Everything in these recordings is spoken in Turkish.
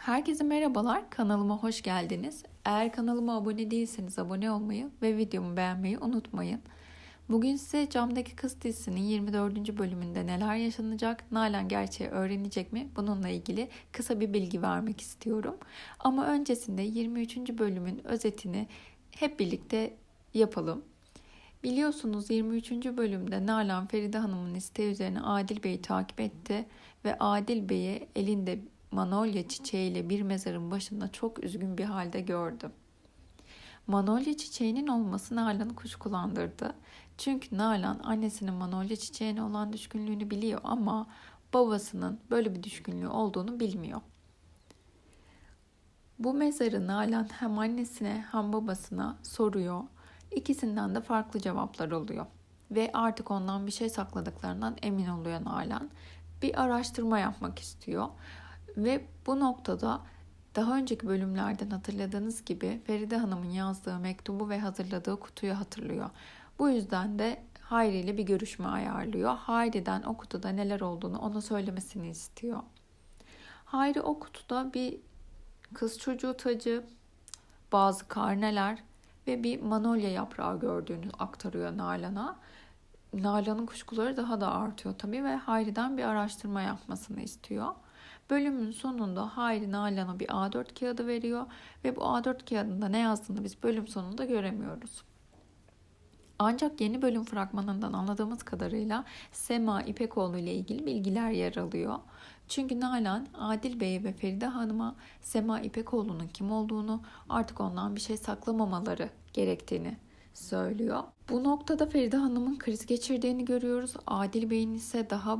Herkese merhabalar, kanalıma hoş geldiniz. Eğer kanalıma abone değilseniz abone olmayı ve videomu beğenmeyi unutmayın. Bugün size Camdaki Kız dizisinin 24. bölümünde neler yaşanacak, Nalan gerçeği öğrenecek mi bununla ilgili kısa bir bilgi vermek istiyorum. Ama öncesinde 23. bölümün özetini hep birlikte yapalım. Biliyorsunuz 23. bölümde Nalan Feride Hanım'ın isteği üzerine Adil Bey'i takip etti ve Adil Bey'i elinde manolya çiçeğiyle bir mezarın başında çok üzgün bir halde gördü. Manolya çiçeğinin olması Nalan'ı kuşkulandırdı. Çünkü Nalan annesinin manolya çiçeğine olan düşkünlüğünü biliyor ama babasının böyle bir düşkünlüğü olduğunu bilmiyor. Bu mezarı Nalan hem annesine hem babasına soruyor. İkisinden de farklı cevaplar oluyor. Ve artık ondan bir şey sakladıklarından emin oluyor Nalan. Bir araştırma yapmak istiyor. Ve bu noktada daha önceki bölümlerden hatırladığınız gibi Feride Hanım'ın yazdığı mektubu ve hazırladığı kutuyu hatırlıyor. Bu yüzden de Hayri ile bir görüşme ayarlıyor. Hayri'den o kutuda neler olduğunu ona söylemesini istiyor. Hayri o kutuda bir kız çocuğu tacı, bazı karneler ve bir manolya yaprağı gördüğünü aktarıyor Nalan'a. Nalan'ın kuşkuları daha da artıyor tabii ve Hayri'den bir araştırma yapmasını istiyor. Bölümün sonunda Hayri Nalan'a bir A4 kağıdı veriyor ve bu A4 kağıdında ne yazdığını biz bölüm sonunda göremiyoruz. Ancak yeni bölüm fragmanından anladığımız kadarıyla Sema İpekoğlu ile ilgili bilgiler yer alıyor. Çünkü Nalan, Adil Bey ve Feride Hanım'a Sema İpekoğlu'nun kim olduğunu, artık ondan bir şey saklamamaları gerektiğini söylüyor. Bu noktada Feride Hanım'ın kriz geçirdiğini görüyoruz. Adil Bey'in ise daha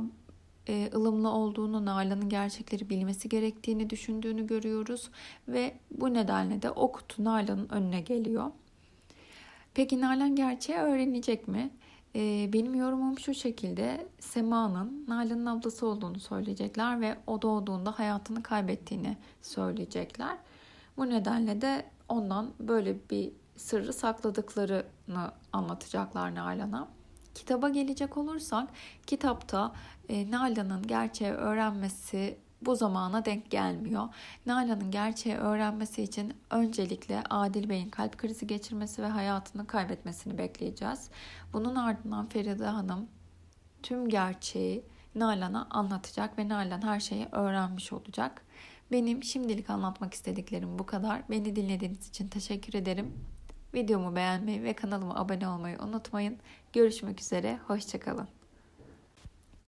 e, ılımlı olduğunu, Nalan'ın gerçekleri bilmesi gerektiğini düşündüğünü görüyoruz ve bu nedenle de o kutu Nalan'ın önüne geliyor. Peki Nalan gerçeği öğrenecek mi? E, benim yorumum şu şekilde Sema'nın Nalan'ın ablası olduğunu söyleyecekler ve o doğduğunda hayatını kaybettiğini söyleyecekler. Bu nedenle de ondan böyle bir sırrı sakladıklarını anlatacaklar Nalan'a. Kitaba gelecek olursak kitapta e, Nalan'ın gerçeği öğrenmesi bu zamana denk gelmiyor. Nalan'ın gerçeği öğrenmesi için öncelikle Adil Bey'in kalp krizi geçirmesi ve hayatını kaybetmesini bekleyeceğiz. Bunun ardından Feride Hanım tüm gerçeği Nalan'a anlatacak ve Nalan her şeyi öğrenmiş olacak. Benim şimdilik anlatmak istediklerim bu kadar. Beni dinlediğiniz için teşekkür ederim. Videomu beğenmeyi ve kanalıma abone olmayı unutmayın. Görüşmek üzere, hoşçakalın.